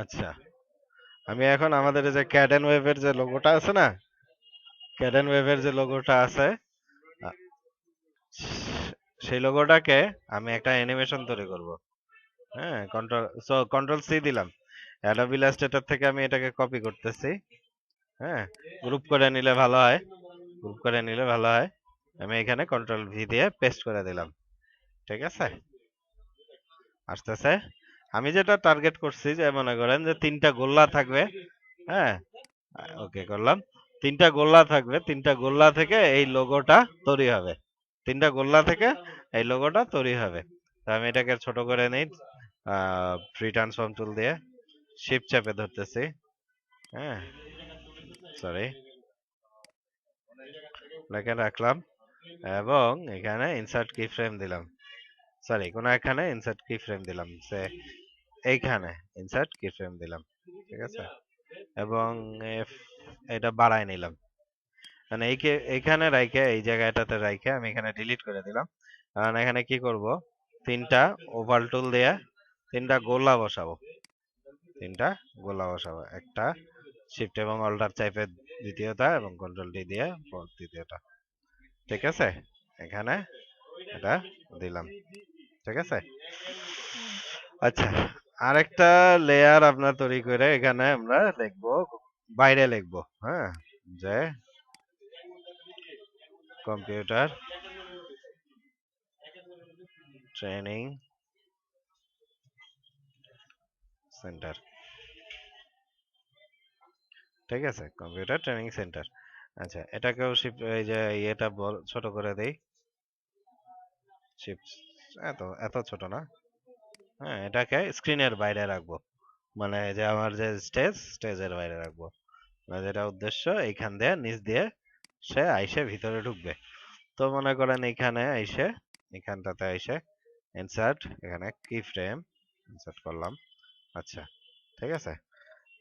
আচ্ছা। আমি এখন আমাদের যে ক্যাডেন ওয়েভের যে লোগোটা আছে না? ক্যাডেন ওয়েভের যে লোগোটা আছে সেই লোগোটাকে আমি একটা অ্যানিমেশন তৈরি করব। হ্যাঁ কন্ট্রোল সো কন্ট্রোল সি দিলাম। অ্যাডোবি ইলাস্ট্রেটর থেকে আমি এটাকে কপি করতেছি। হ্যাঁ গ্রুপ করে নিলে ভালো হয়। গ্রুপ করে নিলে ভালো হয়। আমি এখানে কন্ট্রোল ভি দিয়ে পেস্ট করে দিলাম। ঠিক আছে? আসতেছে। আমি যেটা টার্গেট করছি যে মনে করেন যে তিনটা গোল্লা থাকবে হ্যাঁ? ওকে করলাম। তিনটা গোল্লা থাকবে, তিনটা গোল্লা থেকে এই লোগোটা তৈরি হবে। তিনটা গোল্লা থেকে এই লোগোটা তৈরি হবে। তো আমি এটাকে ছোট করে নিই ফ্রি ট্রান্সফর্ম টুল দিয়ে শিপ চাপে ধরতেছি হ্যাঁ? সরি লেখে রাখলাম, এবং এখানে ইনসার্ট কি ফ্রেম দিলাম। সরি কোন এখানে ইনসার্ট কি ফ্রেম দিলাম সে এইখানে ইনসার্ট কি ফ্রেম দিলাম, ঠিক আছে? এবং এটা বাড়াই নিলাম। মানে এইকে এইখানে রাইখে, এই জায়গাটাতে রাইখে আমি এখানে ডিলিট করে দিলাম। কারণ এখানে কি করব? তিনটা ওভাল টুল দিয়ে তিনটা গোলা বসাবো। তিনটা গোলা বসাবো। একটা শিফট এবং অল্টার চাইপে দ্বিতীয়টা এবং কন্ট্রোল ডি দিয়ে তৃতীয়টা ঠিক আছে? এখানে এটা দিলাম। ঠিক আছে? আচ্ছা আরেকটা লেয়ার আপনার তৈরি করে এখানে আমরা লিখব বাইরে লিখব হ্যাঁ? যে কম্পিউটার ট্রেনিং সেন্টার। ঠিক আছে? Computer training centre. আচ্ছা এটাকেও এই যে ইয়েটা ছোট করে দেই। শিফট এত এত ছোট না। হ্যাঁ এটাকে স্ক্রিনের বাইরে রাখব। মানে যে আমার যে স্টেজ স্টেজের বাইরে রাখব। মানে যেটা উদ্দেশ্য, এইখান দিয়ে, নিচ দিয়ে সে আইসে ভিতরে ঢুকবে। তো মনে করেন এখানে আইসে এখানটাতে আইসে ইনসার্ট এখানে কি ফ্রেম ইনসার্ট করলাম। আচ্ছা ঠিক আছে?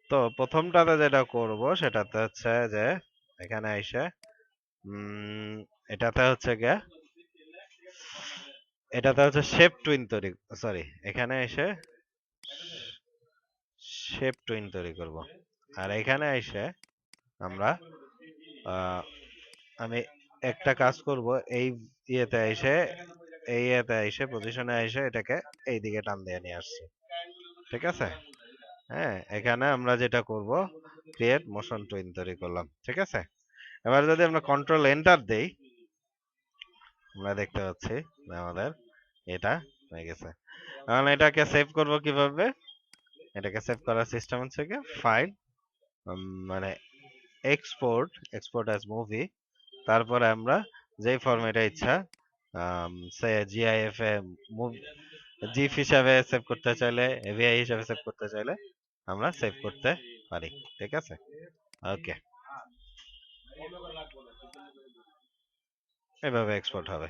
তো প্রথমটাতে যেটা করব, সেটাতে হচ্ছে যে, এখানে আইসে এটাতে হচ্ছে গিয়ে এটাতে হচ্ছে শেপ টুইন তৈরি সরি এখানে এসে শেপ টুইন তৈরি করব। আর এখানে এসে আমরা আমি একটা কাজ করব, এই ইয়েতে এসে, এই ইয়েতে এসে পজিশনে এসে এটাকে এই দিকে টান দিয়ে নিয়ে আসছি। ঠিক আছে? হ্যাঁ এখানে আমরা যেটা করব ক্রিয়েট মোশন টুইন তৈরি করলাম। ঠিক আছে? এবার যদি আমরা কন্ট্রোল এন্টার দেই, আমরা দেখতে পাচ্ছি আমাদের এটা? হয়ে গেছে। এখন এটাকে সেভ করব কীভাবে? এটাকে সেভ করার সিস্টেম হচ্ছে কি? ফাইল মানে এক্সপোর্ট এক্সপোর্ট অ্যাজ মুভি তারপরে আমরা যেই ফরম্যাটে ইচ্ছা সে জিআইএফ এ মুভ জিফ হিসাবে সেভ করতে চাইলে এভিআই হিসাবে সেভ করতে চাইলে আমরা সেভ করতে পারি। ঠিক আছে? ওকে এভাবে এক্সপোর্ট হবে।